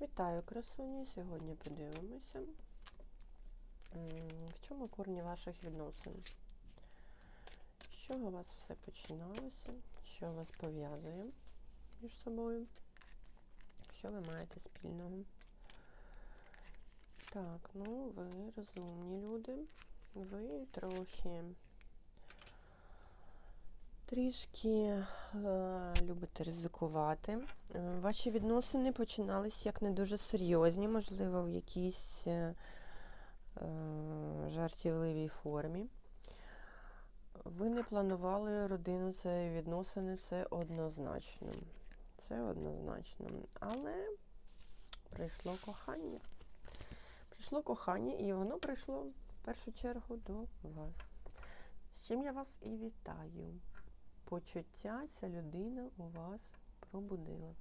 Вітаю, красуні! Сьогодні подивимося, в чому корні ваших відносин. З чого у вас все починалося, що вас пов'язує між собою, що ви маєте спільного. Так, ну ви розумні люди, ви трохи трішки е, любите ризикувати. Е, Ваші відносини починались як не дуже серйозні, можливо, в якійсь е, е, жартівливій формі. Ви не планували родину, це відносини, це однозначно. Це однозначно. Але прийшло кохання. Прийшло кохання, і воно прийшло в першу чергу до вас. З чим я вас і вітаю. Почуття ця людина у вас пробудила.